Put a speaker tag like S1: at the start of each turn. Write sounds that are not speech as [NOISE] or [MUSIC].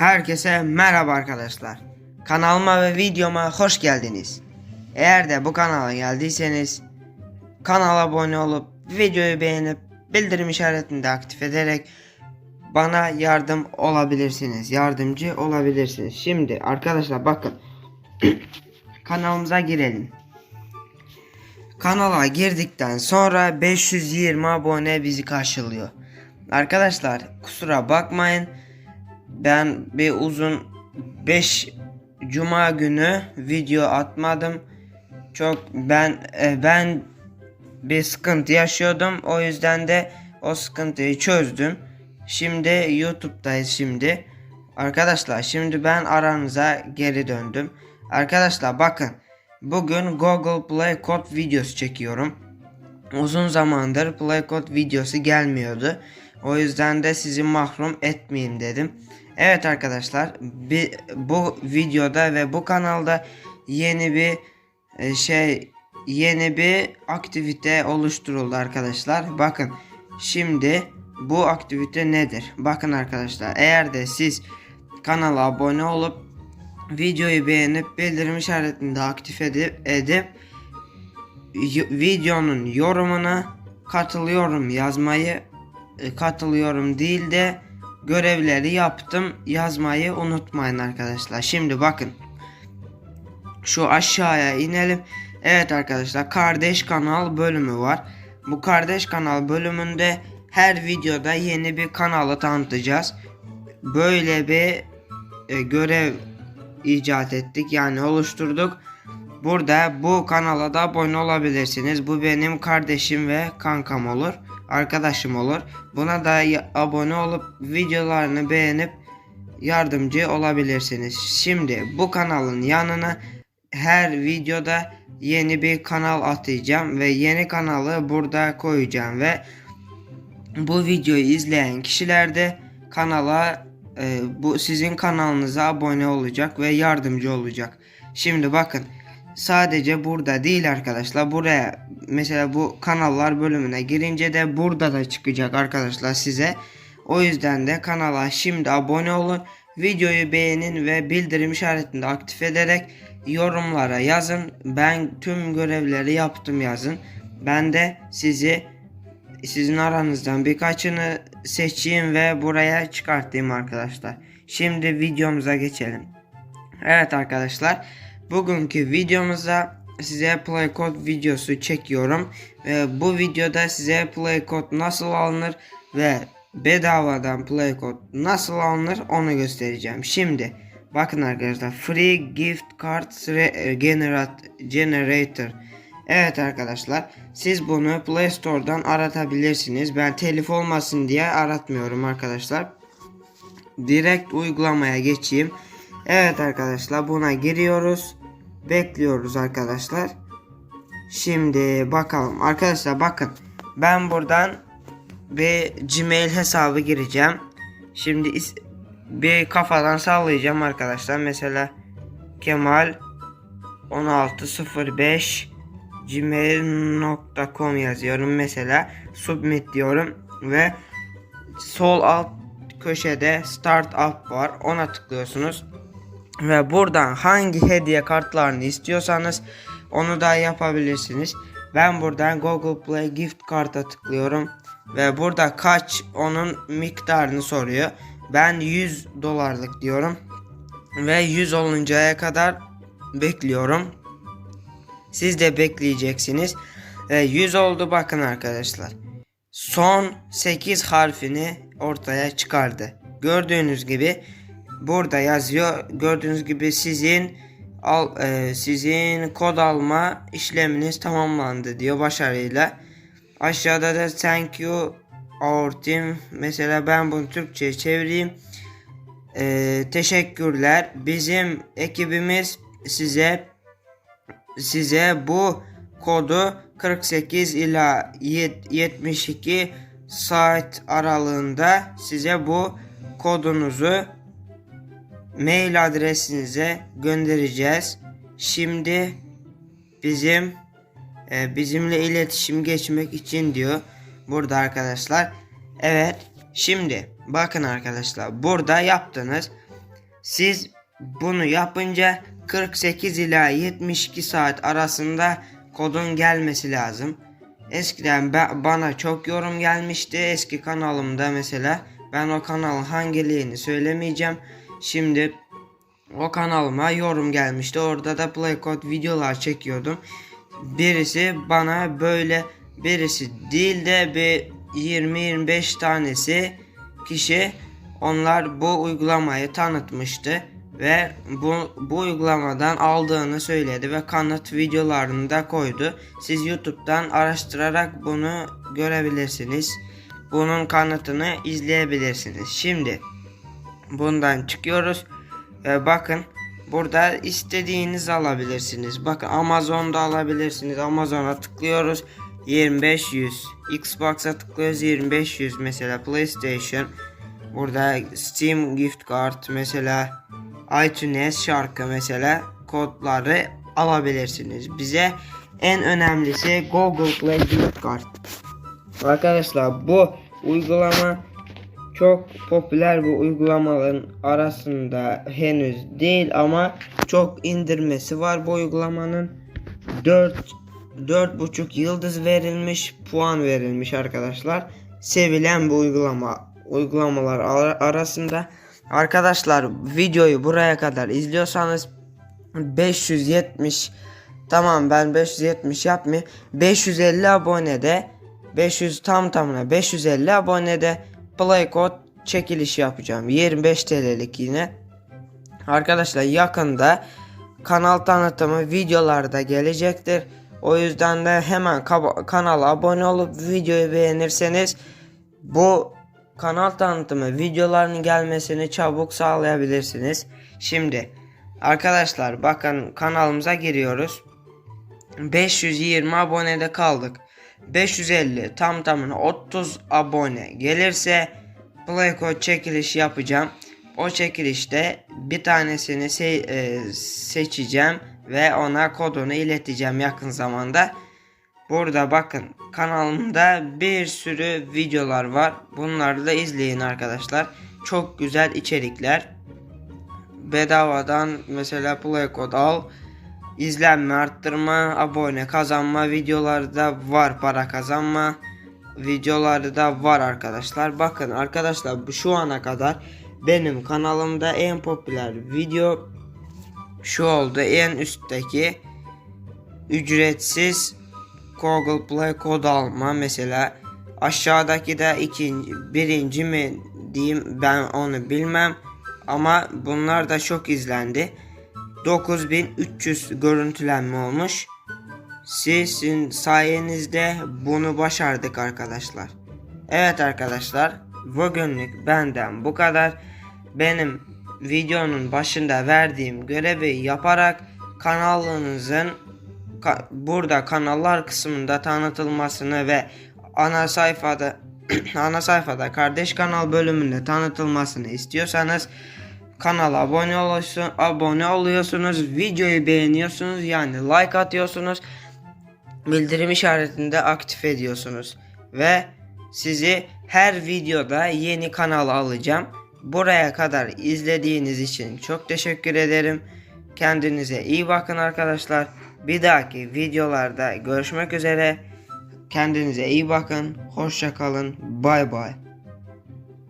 S1: Herkese merhaba arkadaşlar. Kanalıma ve videoma hoş geldiniz. Eğer de bu kanala geldiyseniz kanala abone olup videoyu beğenip bildirim işaretini de aktif ederek bana yardım olabilirsiniz. Yardımcı olabilirsiniz. Şimdi arkadaşlar bakın [CLEARS THROAT] kanalımıza girelim. Kanala girdikten sonra 520 abone bizi karşılıyor. Arkadaşlar kusura bakmayın. Ben bir uzun 5 cuma günü video atmadım. Çok ben e, ben bir sıkıntı yaşıyordum. O yüzden de o sıkıntıyı çözdüm. Şimdi YouTube'dayız şimdi. Arkadaşlar şimdi ben aranıza geri döndüm. Arkadaşlar bakın. Bugün Google Play Code videosu çekiyorum. Uzun zamandır Play Code videosu gelmiyordu. O yüzden de sizi mahrum etmeyeyim dedim. Evet arkadaşlar bir, bu videoda ve bu kanalda yeni bir e, şey yeni bir aktivite oluşturuldu arkadaşlar. Bakın şimdi bu aktivite nedir? Bakın arkadaşlar eğer de siz kanala abone olup videoyu beğenip bildirim işaretini de aktif edip, edip videonun yorumuna katılıyorum yazmayı e, katılıyorum değil de görevleri yaptım yazmayı unutmayın arkadaşlar. Şimdi bakın şu aşağıya inelim. Evet arkadaşlar kardeş kanal bölümü var. Bu kardeş kanal bölümünde her videoda yeni bir kanalı tanıtacağız. Böyle bir e, görev icat ettik yani oluşturduk. Burada bu kanala da abone olabilirsiniz. Bu benim kardeşim ve kankam olur. Arkadaşım olur. Buna da abone olup videolarını beğenip yardımcı olabilirsiniz. Şimdi bu kanalın yanına her videoda yeni bir kanal atacağım ve yeni kanalı burada koyacağım ve bu videoyu izleyen kişiler de kanala e, bu sizin kanalınıza abone olacak ve yardımcı olacak. Şimdi bakın sadece burada değil arkadaşlar buraya mesela bu kanallar bölümüne girince de burada da çıkacak arkadaşlar size. O yüzden de kanala şimdi abone olun. Videoyu beğenin ve bildirim işaretini de aktif ederek yorumlara yazın. Ben tüm görevleri yaptım yazın. Ben de sizi sizin aranızdan birkaçını seçeyim ve buraya çıkartayım arkadaşlar. Şimdi videomuza geçelim. Evet arkadaşlar. Bugünkü videomuzda size play code videosu çekiyorum. Ve bu videoda size play code nasıl alınır ve bedavadan play code nasıl alınır onu göstereceğim. Şimdi bakın arkadaşlar free gift re- generat- generator. Evet arkadaşlar siz bunu Play Store'dan aratabilirsiniz. Ben telif olmasın diye aratmıyorum arkadaşlar. Direkt uygulamaya geçeyim. Evet arkadaşlar buna giriyoruz. Bekliyoruz arkadaşlar. Şimdi bakalım. Arkadaşlar bakın. Ben buradan bir Gmail hesabı gireceğim. Şimdi bir kafadan sallayacağım arkadaşlar. Mesela Kemal 1605 gmail.com yazıyorum mesela submit diyorum ve sol alt köşede start up var ona tıklıyorsunuz ve buradan hangi hediye kartlarını istiyorsanız onu da yapabilirsiniz. Ben buradan Google Play gift karta tıklıyorum ve burada kaç onun miktarını soruyor. Ben 100 dolarlık diyorum ve 100 oluncaya kadar bekliyorum. Siz de bekleyeceksiniz. E, 100 oldu bakın arkadaşlar. Son 8 harfini ortaya çıkardı. Gördüğünüz gibi burada yazıyor. Gördüğünüz gibi sizin al e, sizin kod alma işleminiz tamamlandı diyor başarıyla. Aşağıda da thank you our team. Mesela ben bunu Türkçe'ye çevireyim. E, teşekkürler. Bizim ekibimiz size size bu kodu 48 ila yet- 72 saat aralığında size bu kodunuzu mail adresinize göndereceğiz. Şimdi bizim e, bizimle iletişim geçmek için diyor burada arkadaşlar. Evet şimdi bakın arkadaşlar burada yaptınız. Siz bunu yapınca 48 ila 72 saat arasında kodun gelmesi lazım. Eskiden ba- bana çok yorum gelmişti eski kanalımda mesela. Ben o kanalın hangiliğini söylemeyeceğim. Şimdi o kanalıma yorum gelmişti. Orada da Playcode videolar çekiyordum. Birisi bana böyle birisi değil de bir 20-25 tanesi kişi onlar bu uygulamayı tanıtmıştı ve bu, bu uygulamadan aldığını söyledi ve kanıt videolarını da koydu. Siz YouTube'dan araştırarak bunu görebilirsiniz. Bunun kanıtını izleyebilirsiniz. Şimdi bundan çıkıyoruz. Ee, bakın burada istediğiniz alabilirsiniz. Bakın Amazon'da alabilirsiniz. Amazon'a tıklıyoruz. 2500 Xbox'a tıklıyoruz 2500 mesela PlayStation burada Steam gift card mesela iTunes şarkı mesela kodları alabilirsiniz. Bize en önemlisi Google Play gift card. Arkadaşlar bu uygulama çok popüler bu uygulamaların arasında henüz değil ama çok indirmesi var bu uygulamanın. 4 4.5 yıldız verilmiş puan verilmiş arkadaşlar. Sevilen bu uygulama uygulamalar ara- arasında. Arkadaşlar videoyu buraya kadar izliyorsanız 570 tamam ben 570 yapmayayım. 550 abonede 500 tam tamına 550 abonede play code çekiliş yapacağım 25 TL'lik yine arkadaşlar yakında kanal tanıtımı videolarda gelecektir o yüzden de hemen kanala abone olup videoyu beğenirseniz bu kanal tanıtımı videolarının gelmesini çabuk sağlayabilirsiniz. Şimdi arkadaşlar bakın kanalımıza giriyoruz. 520 abonede kaldık. 550 tam tamına 30 abone gelirse Playcode çekiliş yapacağım. O çekilişte bir tanesini se- e, seçeceğim ve ona kodunu ileteceğim yakın zamanda. Burada bakın kanalımda bir sürü videolar var. Bunları da izleyin arkadaşlar. Çok güzel içerikler. Bedavadan mesela play kod al. İzlenme arttırma, abone kazanma videoları da var. Para kazanma videoları da var arkadaşlar. Bakın arkadaşlar bu şu ana kadar benim kanalımda en popüler video şu oldu. En üstteki ücretsiz Google Play kod alma mesela aşağıdaki de ikinci birinci mi diyeyim ben onu bilmem ama bunlar da çok izlendi 9300 görüntülenme olmuş. Sizin sayenizde bunu başardık arkadaşlar. Evet arkadaşlar bugünlük benden bu kadar. Benim videonun başında verdiğim görevi yaparak kanalınızın ka- burada kanallar kısmında tanıtılmasını ve ana sayfada [CLEARS THROAT] ana sayfada kardeş kanal bölümünde tanıtılmasını istiyorsanız kanala abone oluyorsun, abone oluyorsunuz, videoyu beğeniyorsunuz yani like atıyorsunuz, bildirim işaretini de aktif ediyorsunuz ve sizi her videoda yeni kanala alacağım. Buraya kadar izlediğiniz için çok teşekkür ederim. Kendinize iyi bakın arkadaşlar. Bir dahaki videolarda görüşmek üzere. Kendinize iyi bakın. Hoşça kalın. Bay bay.